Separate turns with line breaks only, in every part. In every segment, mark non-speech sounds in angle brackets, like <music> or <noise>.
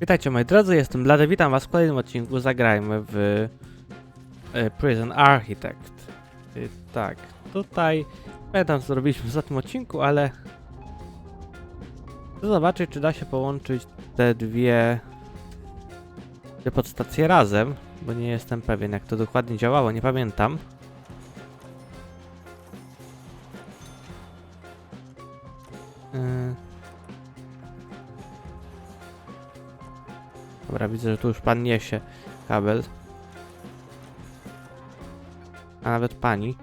Witajcie moi drodzy, jestem Blady, witam was w kolejnym odcinku, zagrajmy w e, Prison Architect. Tak, tutaj pamiętam co zrobiliśmy w ostatnim odcinku, ale chcę zobaczyć czy da się połączyć te dwie, dwie podstacje razem, bo nie jestem pewien jak to dokładnie działało, nie pamiętam. Dobra, widzę, że tu już pan niesie kabel. A nawet pani.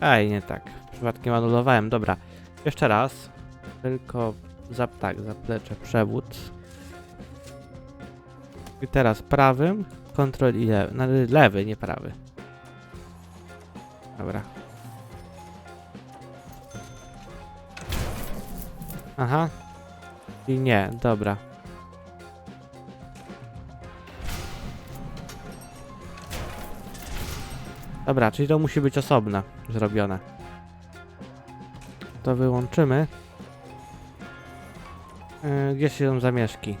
Ej, nie tak. Przypadkiem anulowałem. Dobra. Jeszcze raz. Tylko za, tak, zaplecze, przewód. I teraz prawym. Kontrol i lewy. No, lewy, nie prawy. Dobra. Aha, i nie, dobra. Dobra, czyli to musi być osobno zrobione. To wyłączymy. Yy, gdzie są zamieszki?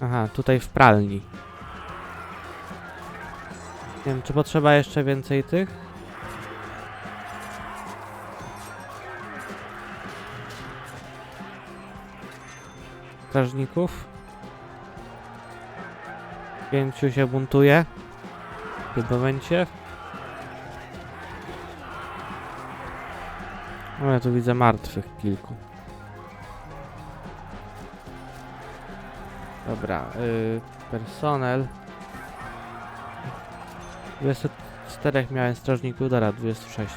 Aha, tutaj w pralni. Nie wiem, czy potrzeba jeszcze więcej tych? Strażników. Pięciu się buntuje. W tym momencie. O, ja tu widzę martwych kilku. Dobra, yy, personel. 24 miałem strażników, dobra, 26.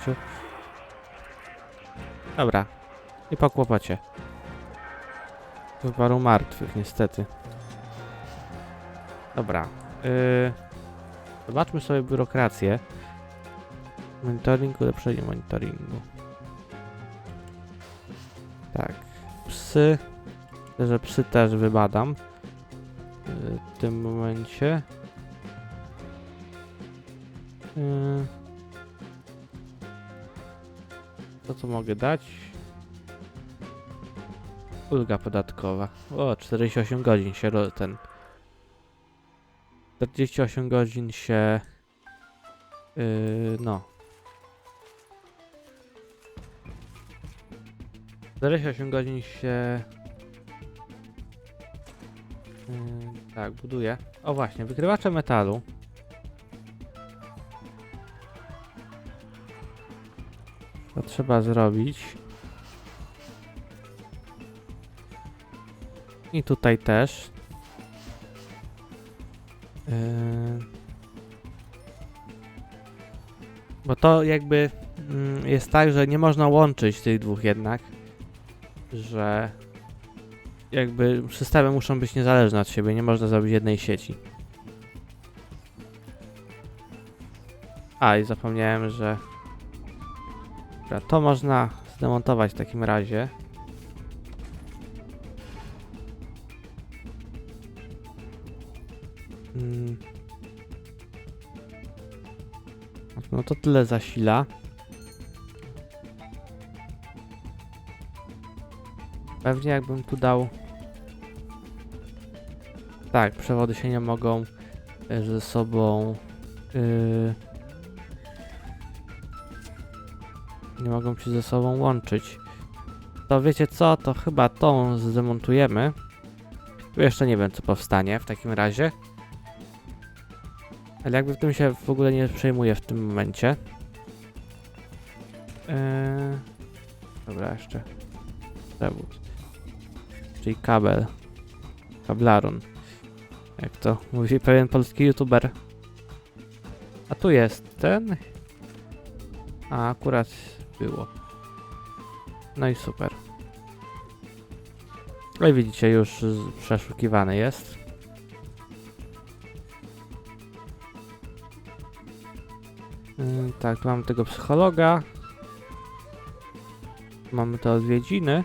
Dobra. I po kłopocie. Paru martwych, niestety. Dobra. Yy, zobaczmy sobie biurokrację. Monitoring, ulepszenie monitoringu. Tak. Psy. Myślę, że psy też wybadam. Yy, w tym momencie. Yy. Co tu mogę dać? Ulga podatkowa. O, 48 godzin się ten. 48 godzin się. Yy, no. 48 godzin się. Yy, tak, buduje. O właśnie, wykrywacze metalu. To trzeba zrobić. I tutaj też. Yy... Bo to jakby mm, jest tak, że nie można łączyć tych dwóch jednak. Że jakby systemy muszą być niezależne od siebie, nie można zrobić jednej sieci. A i zapomniałem, że to można zdemontować w takim razie. To tyle zasila. Pewnie jakbym tu dał... Tak, przewody się nie mogą e, ze sobą... Yy... Nie mogą się ze sobą łączyć. To wiecie co? To chyba tą zdemontujemy. Tu jeszcze nie wiem co powstanie w takim razie. Ale jakby w tym się w ogóle nie przejmuję w tym momencie. Eee, dobra, jeszcze. Przewód. Czyli kabel. Kablaron. Jak to mówi pewien polski youtuber. A tu jest ten. A akurat było. No i super. No i widzicie, już przeszukiwany jest. Mm, tak, mamy tego psychologa. Mamy te odwiedziny.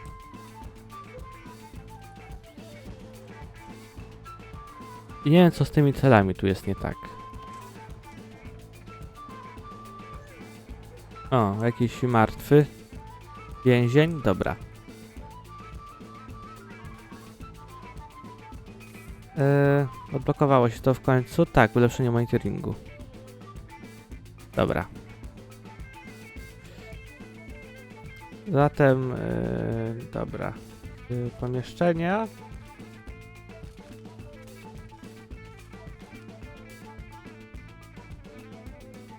I nie wiem, co z tymi celami tu jest nie tak. O, jakiś martwy. Więzień? Dobra. Yy, odblokowało się to w końcu. Tak, ulepszenie monitoringu. Dobra. Zatem, e, dobra. E, pomieszczenia.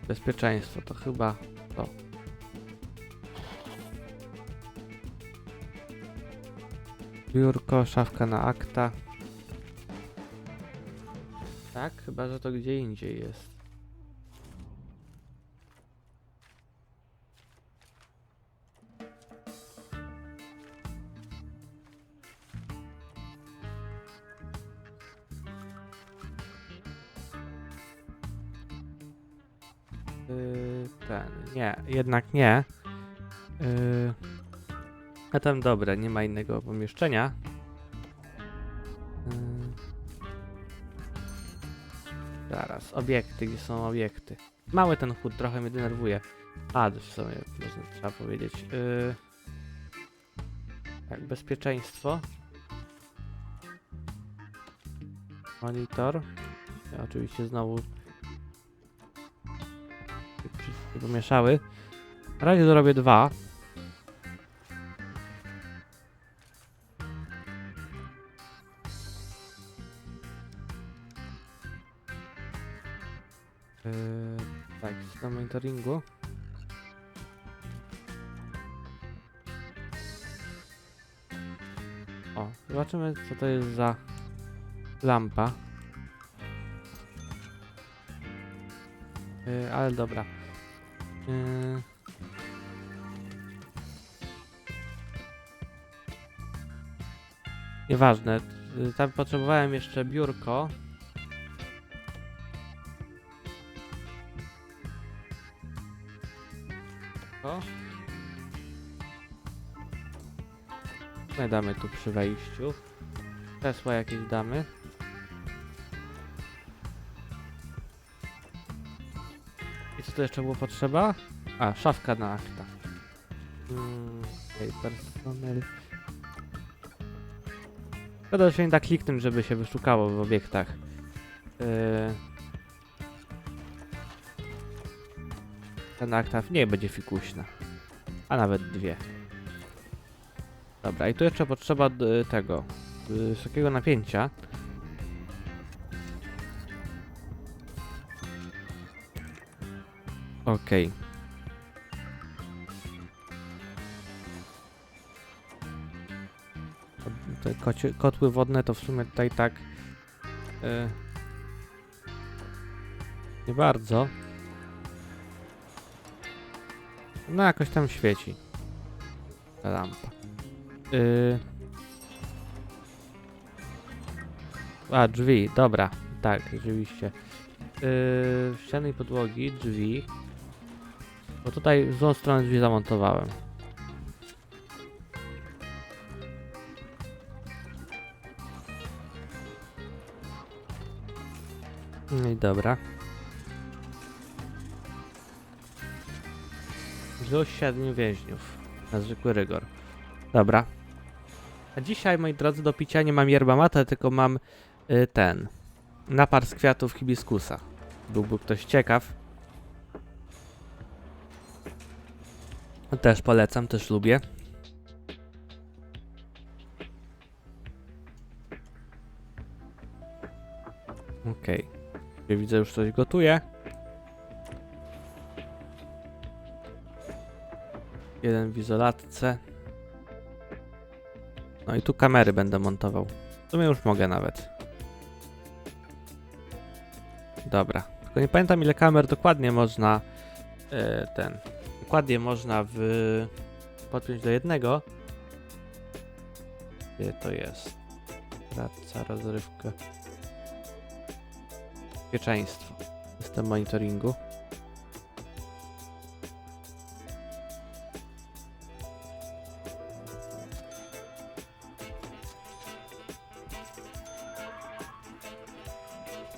Bezpieczeństwo to chyba to. Biurko, szafka na akta. Tak, chyba że to gdzie indziej jest. Jednak nie. Yy, a tam dobre, nie ma innego pomieszczenia. Yy, zaraz, obiekty, gdzie są obiekty? Mały ten chód, trochę mnie denerwuje. A, to w sumie trzeba powiedzieć. Yy, tak, bezpieczeństwo. Monitor. Ja oczywiście znowu pomieszały. Na razie zrobię dwa. Yy, tak, system monitoringu. O, zobaczymy co to jest za lampa. Yy, ale dobra. Yy. Nieważne. y, Tam potrzebowałem jeszcze biurko. O. I damy tu przy wejściu. Kresła jakieś damy. I co to jeszcze było potrzeba? A, szafka na akta. Mm, okej, personel. Szkoda, że się nie da kliknąć, żeby się wyszukało w obiektach. Yy... Ten akta nie będzie fikuśna. A nawet dwie. Dobra, i tu jeszcze potrzeba d- tego y, wysokiego napięcia. Okej. Te kocie, kotły wodne to w sumie tutaj tak y, nie bardzo. No jakoś tam świeci ta lampa. Y, a, drzwi, dobra. Tak, rzeczywiście. Yy, ściany i podłogi, drzwi. Bo tutaj w złą stronę drzwi zamontowałem. No i dobra. Było siedmiu więźniów. Na zwykły rygor. Dobra. A dzisiaj, moi drodzy, do picia nie mam yerba mate, tylko mam y, ten. Napar z kwiatów hibiskusa. Byłby ktoś ciekaw. Też polecam, też lubię. Okej. Okay. Widzę, już coś gotuje. Jeden w izolatce. No i tu kamery będę montował. W sumie już mogę nawet. Dobra. Tylko nie pamiętam ile kamer dokładnie można e, ten. Dokładnie można w podpiąć do jednego. Gdzie to jest? Praca, rozrywka. Bezpieczeństwo. System monitoringu.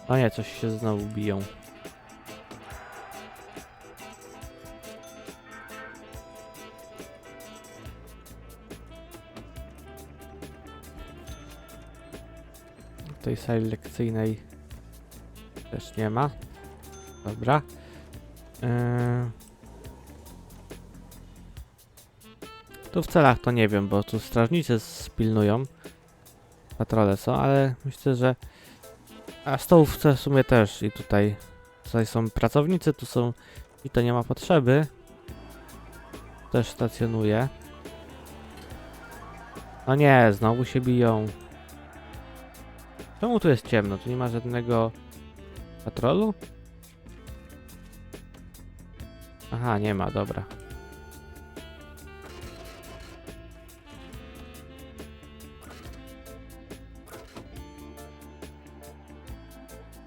O nie, coś się znowu biją. Tej sali lekcyjnej też nie ma. Dobra. Yy... Tu w celach to nie wiem, bo tu strażnicy spilnują. Patrole są, ale myślę, że... A stołówce w sumie też i tutaj... Tutaj są pracownicy, tu są... I to nie ma potrzeby. Też stacjonuje. No nie, znowu się biją. Czemu tu jest ciemno? Tu nie ma żadnego patrolu? Aha, nie ma, dobra.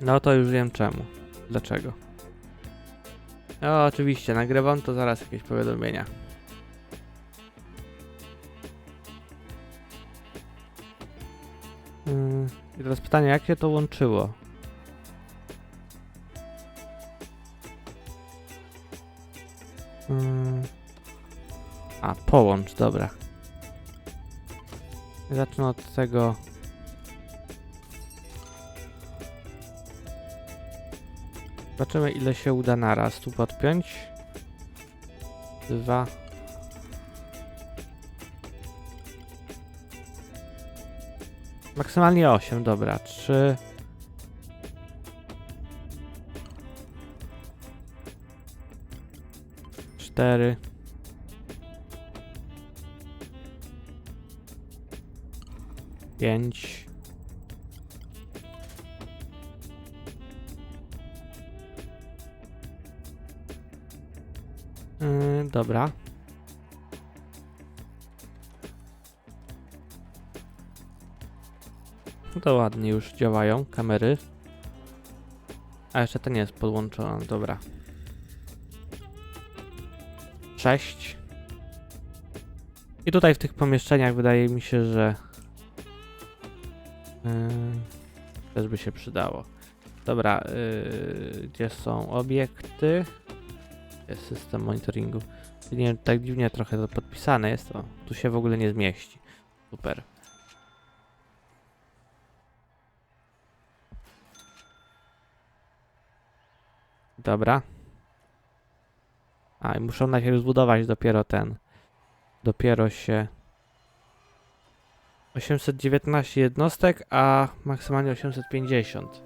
No to już wiem czemu. Dlaczego. No oczywiście, nagrywam to zaraz jakieś powiadomienia. I teraz pytanie, jak się to łączyło? Yy, A, połącz, dobra. Zacznę od tego. Zobaczymy ile się uda naraz tu podpiąć. Dwa. Maksymalnie 8, dobra. 3. Cztery. Pięć. Yy, dobra. No to ładnie już działają kamery. A jeszcze ten jest podłączony, dobra. 6. I tutaj w tych pomieszczeniach wydaje mi się, że yy, też by się przydało. Dobra, yy, gdzie są obiekty? Jest system monitoringu. Nie, tak dziwnie trochę to podpisane jest, to tu się w ogóle nie zmieści. Super. Dobra. A, i muszą najpierw zbudować dopiero ten. Dopiero się... 819 jednostek, a maksymalnie 850.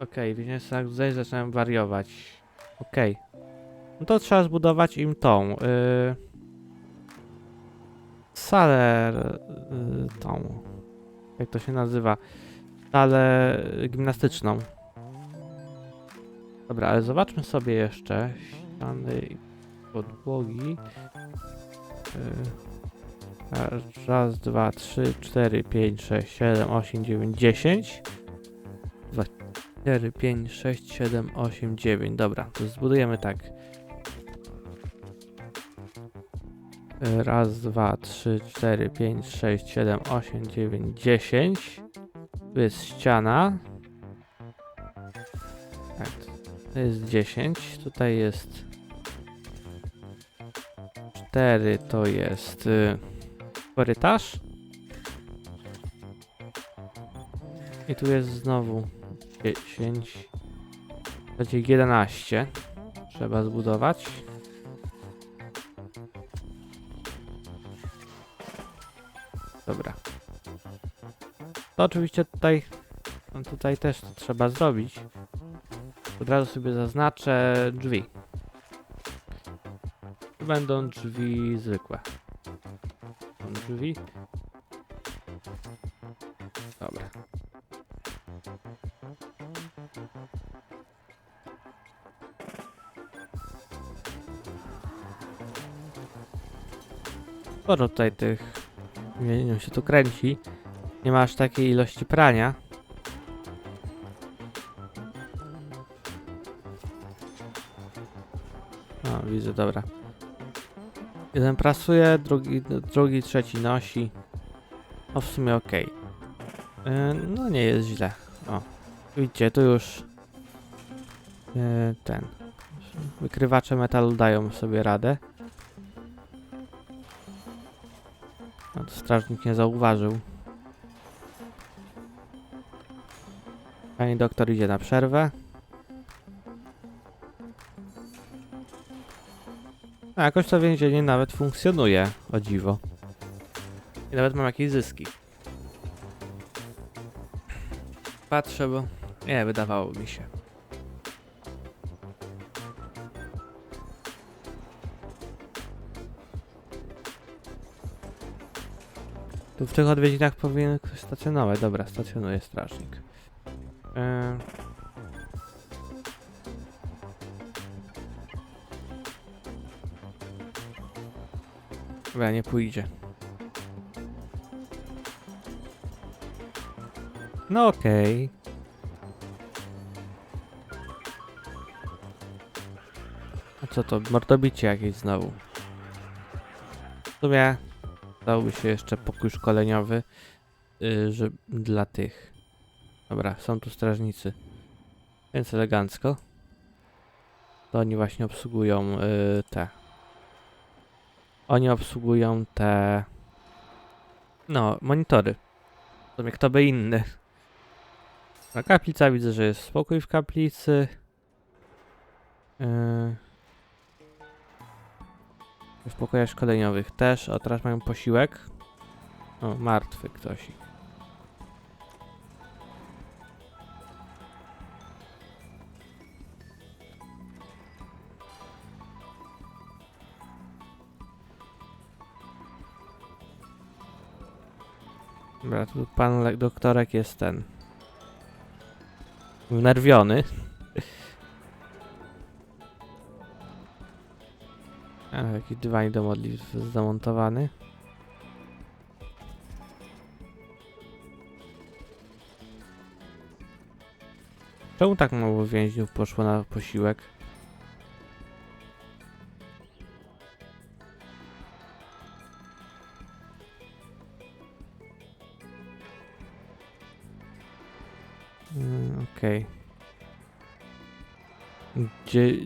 Okej, okay, więc tak tutaj zacząłem wariować. Okej. No to trzeba zbudować im tą. Yy, salę. Yy, tą. Jak to się nazywa? Salę gimnastyczną. Dobra, ale zobaczmy sobie jeszcze ściany i podłogi. Yy, raz, dwa, trzy, cztery, pięć, sześć, siedem, osiem, dziewięć, dziesięć. Dwa, 4, 5, 6, 7, 8, 9. Dobra, to zbudujemy tak. Raz, dwa, trzy, cztery, pięć, sześć, siedem, osiem, dziewięć, dziesięć. Tu jest ściana. To jest 10. Tutaj jest 4, to jest y, korytarz. I tu jest znowu 10. Będzie 11. Trzeba zbudować. Dobra. To oczywiście tutaj, no tutaj też trzeba zrobić. Od razu sobie zaznaczę drzwi. Będą drzwi zwykłe. Są drzwi. Dobra. Sporo tutaj tych nie się tu kręci. Nie ma aż takiej ilości prania. Dobra. Jeden prasuje, drugi, drugi trzeci nosi. O, w sumie okej. Yy, no nie jest źle. O, widzicie, tu już yy, ten. Wykrywacze metalu dają sobie radę. No to strażnik nie zauważył. Pani doktor idzie na przerwę. Jakoś to więzienie nawet funkcjonuje, o dziwo. I nawet mam jakieś zyski. Patrzę, bo... Nie, wydawało mi się. Tu w tych odwiedzinach powinien ktoś stacjonować. Dobra, stacjonuje strażnik. Yy. Dobra, nie pójdzie. No okej. A co to? Mordobicie jakieś znowu. W sumie dałby się jeszcze pokój szkoleniowy yy, że dla tych. Dobra, są tu strażnicy. Więc elegancko. To oni właśnie obsługują yy, te. Oni obsługują te. No, monitory. W sumie kto by inny. Na kaplica widzę, że jest spokój w kaplicy. Yy. W pokojach szkoleniowych też. O, teraz mają posiłek. O, martwy ktoś. Dobra, tu pan doktorek jest ten. Wnerwiony. A, jakiś dywan do modlitw zamontowany. Czemu tak mało więźniów poszło na posiłek?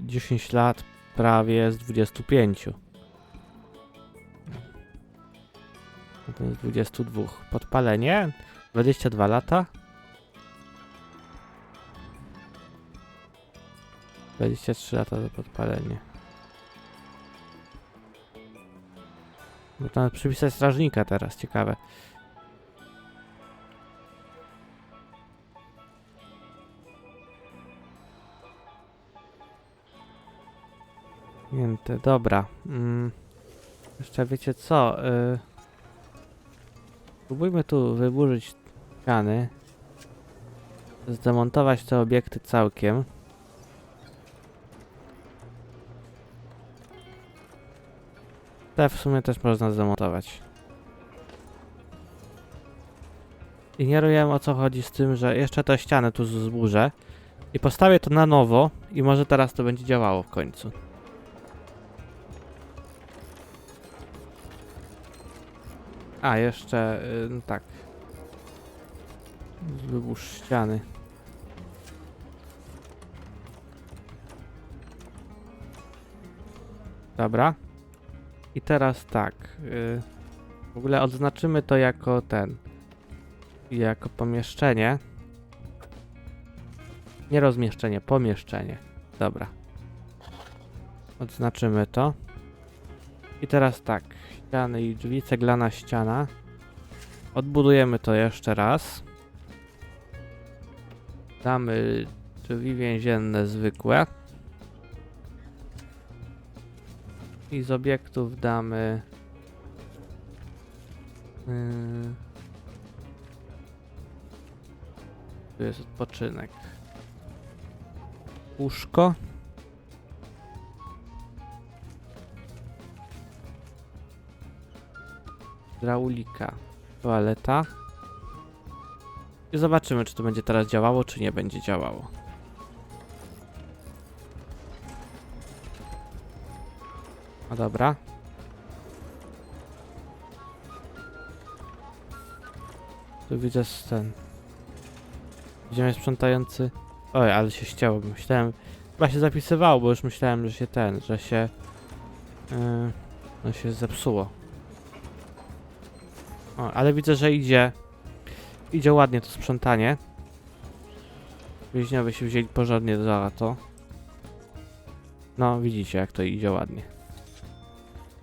10 lat prawie z 25. A ten z 22. Podpalenie? 22 lata? 23 lata za podpalenie. Można przypisać strażnika teraz, ciekawe. Dobra. Mm. Jeszcze wiecie co? Y... Spróbujmy tu wyburzyć ściany. Zdemontować te obiekty całkiem. Te w sumie też można zdemontować. I nie wiem o co chodzi z tym, że jeszcze te ściany tu zburzę. I postawię to na nowo i może teraz to będzie działało w końcu. A, jeszcze, y, no tak. Wyburz ściany. Dobra. I teraz tak. y, w ogóle odznaczymy to jako ten. Jako pomieszczenie. Nie rozmieszczenie, pomieszczenie. Dobra. Odznaczymy to. I teraz tak. Ściany i drzwi, ceglana ściana. Odbudujemy to jeszcze raz. Damy drzwi więzienne zwykłe. I z obiektów damy... Yy... Tu jest odpoczynek. Łóżko. Hydraulika. Toaleta. I zobaczymy, czy to będzie teraz działało, czy nie będzie działało. No dobra. Tu widzę ten. Widzimy sprzątający. Oj, ale się ścięło. Myślałem. Chyba się zapisywało, bo już myślałem, że się ten, że się. Yy, no się zepsuło. O, ale widzę, że idzie. Idzie ładnie to sprzątanie. Więźniowie się wzięli porządnie za to. No, widzicie jak to idzie ładnie.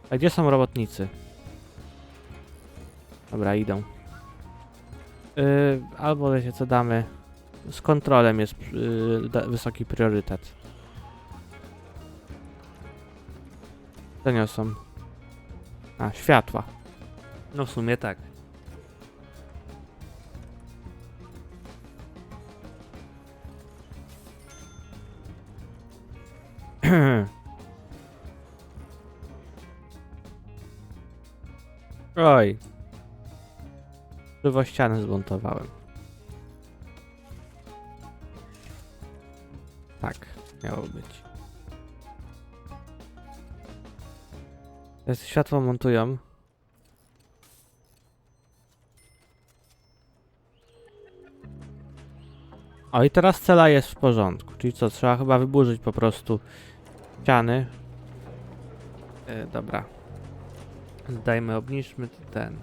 A gdzie są robotnicy? Dobra, idą. Yy, albo wiecie co damy. Z kontrolem jest yy, da, wysoki priorytet. Co niosą? A, światła. No w sumie tak. <clears throat> Oj. Żywo ścianę. Tak, miało być. Teraz światło montują. O i teraz cela jest w porządku. Czyli co, trzeba chyba wyburzyć po prostu ściany. E, dobra. Zdajmy, obniżmy ten.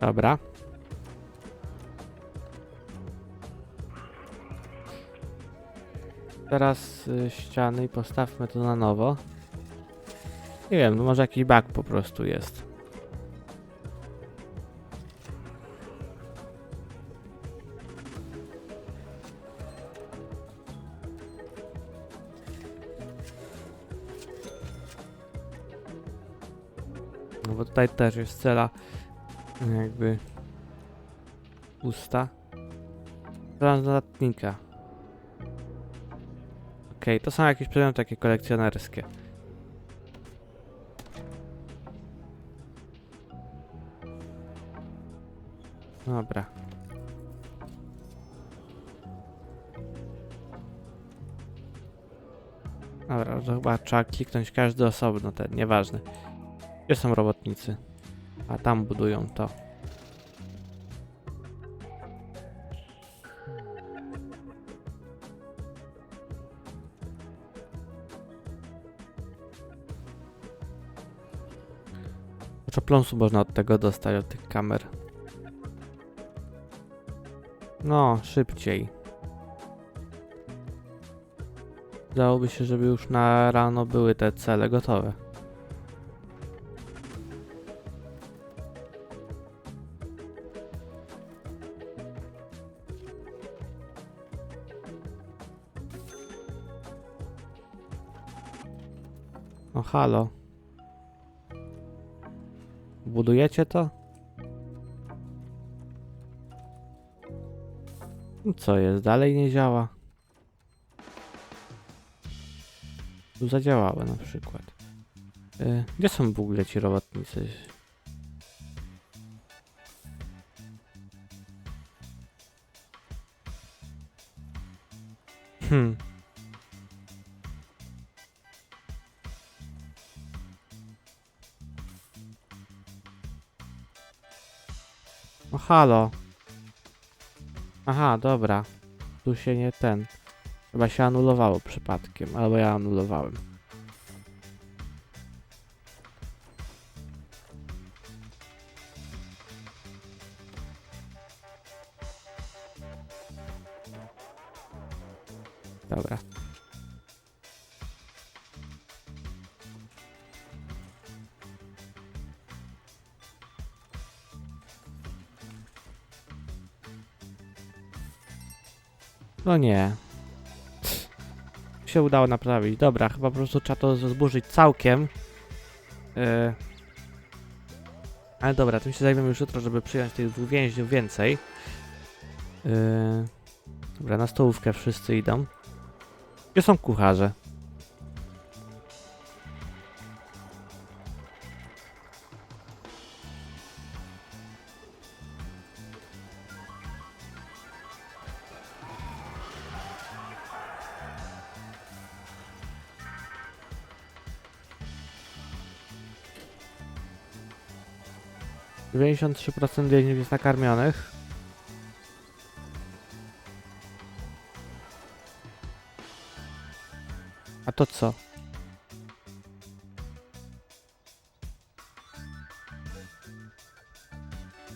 Dobra. Teraz y, ściany i postawmy to na nowo. Nie wiem, no może jakiś bug po prostu jest. No bo tutaj też jest cela jakby pusta. Translatnika. Okej, to są jakieś przedmioty takie kolekcjonerskie. Dobra. Dobra, to chyba trzeba kliknąć każdy osobno, ten, nieważne. Gdzie są robotnicy? A tam budują to. Pląsu można od tego dostać, od tych kamer. No, szybciej. Dałoby się, żeby już na rano były te cele gotowe. O, halo. Budujecie to? Co jest? Dalej nie działa. Tu zadziałały na przykład. Y, gdzie są w ogóle ci robotnicy? Hmm. Halo. Aha, dobra. Tu się nie ten. Chyba się anulowało przypadkiem, albo ja anulowałem. Dobra. No nie. Się udało naprawić. Dobra, chyba po prostu trzeba to zburzyć całkiem. Yy. Ale dobra, tym się zajmiemy już jutro, żeby przyjąć tych dwóch więźniów więcej. Yy. Dobra, na stołówkę wszyscy idą. Gdzie są kucharze? 93% więźniów jest nakarmionych. A to co?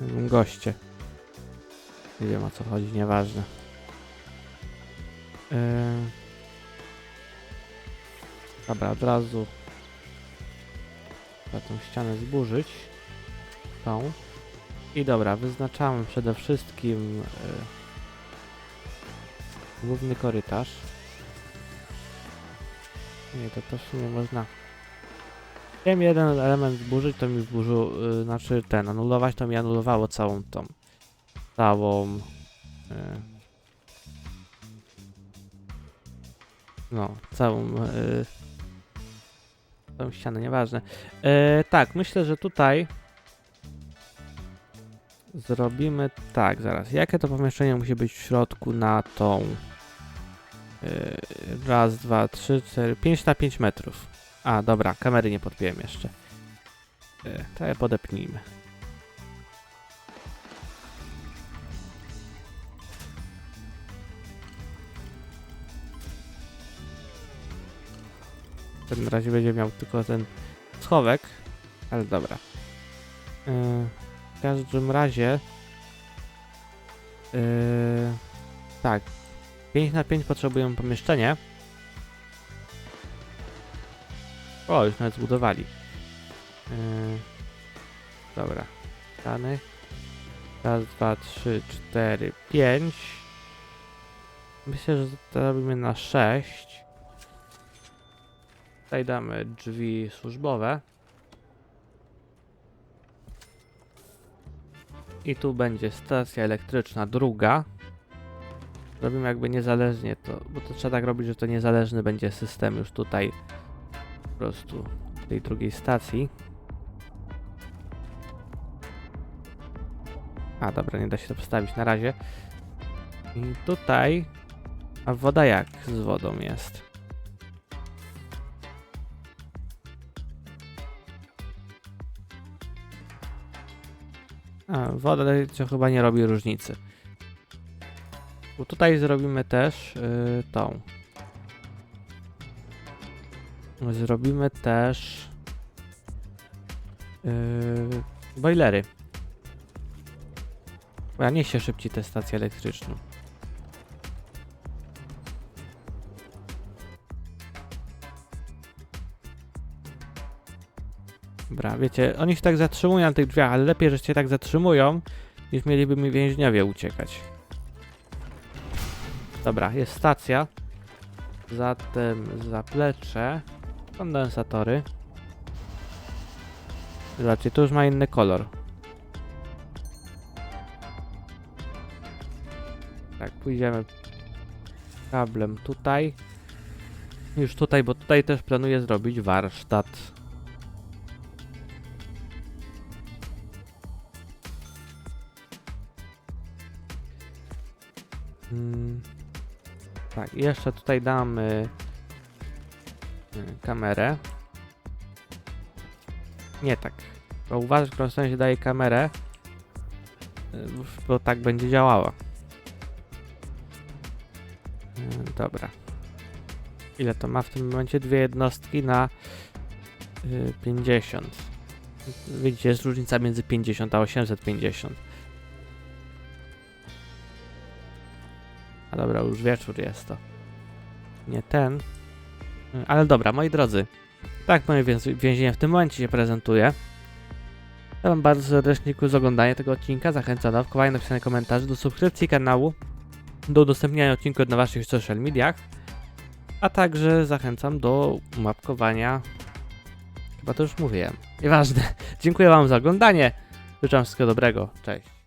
Goście. Nie wiem o co chodzi, nieważne. Yy... Dobra, od razu trzeba tą ścianę zburzyć. Tą. I dobra, wyznaczamy przede wszystkim yy, główny korytarz. Nie, to też sumie można. Chciałem jeden element zburzyć, to mi zburzył, yy, znaczy ten, anulować, to mi anulowało całą tą, całą, yy, no, całą, yy, całą ścianę, nieważne. Yy, tak, myślę, że tutaj zrobimy tak, zaraz, jakie to pomieszczenie musi być w środku na tą, yy, raz, dwa, trzy, cztery, pięć na pięć metrów. A, dobra, kamery nie podpiłem jeszcze. Yy, to je podepnijmy. W tym razie będzie miał tylko ten schowek, ale dobra. Yy, w każdym razie yy, tak 5 na 5 potrzebujemy pomieszczenie. O już nawet zbudowali. Yy, dobra dany raz, dwa, trzy, cztery, pięć. Myślę, że to robimy na 6 tutaj damy drzwi służbowe I tu będzie stacja elektryczna druga. Robimy jakby niezależnie to, bo to trzeba tak robić, że to niezależny będzie system już tutaj po prostu tej drugiej stacji. A dobra, nie da się to postawić na razie. I tutaj, a woda jak z wodą jest? A, woda to chyba nie robi różnicy. Bo tutaj zrobimy też yy, tą. Zrobimy też yy, boilery. Bo ja niesie szybciej tę stację elektryczną. Dobra, wiecie, oni się tak zatrzymują na tych drzwiach, ale lepiej, że się tak zatrzymują, niż mieliby mi więźniowie uciekać. Dobra, jest stacja. Zatem zaplecze, kondensatory. Zobaczcie, to już ma inny kolor. Tak, pójdziemy kablem tutaj. Już tutaj, bo tutaj też planuję zrobić warsztat. Mm, tak, jeszcze tutaj damy y, kamerę. Nie tak. Bo uważać, w się daje kamerę, y, bo tak będzie działała. Y, Dobra. Ile to ma w tym momencie? Dwie jednostki na y, 50. Widzicie, jest różnica między 50 a 850. A dobra, już wieczór jest to. Nie ten. Y, Ale dobra, moi drodzy. Tak moje więz- więzienie w tym momencie się prezentuje. Ja wam bardzo serdecznie za oglądanie tego odcinka. Zachęcam do łapkowania, napisania komentarzy, do subskrypcji kanału, do udostępniania odcinków na waszych social mediach, a także zachęcam do łapkowania. Chyba to już mówiłem. Nieważne. <laughs> Dziękuję wam za oglądanie. Życzę wszystkiego dobrego. Cześć.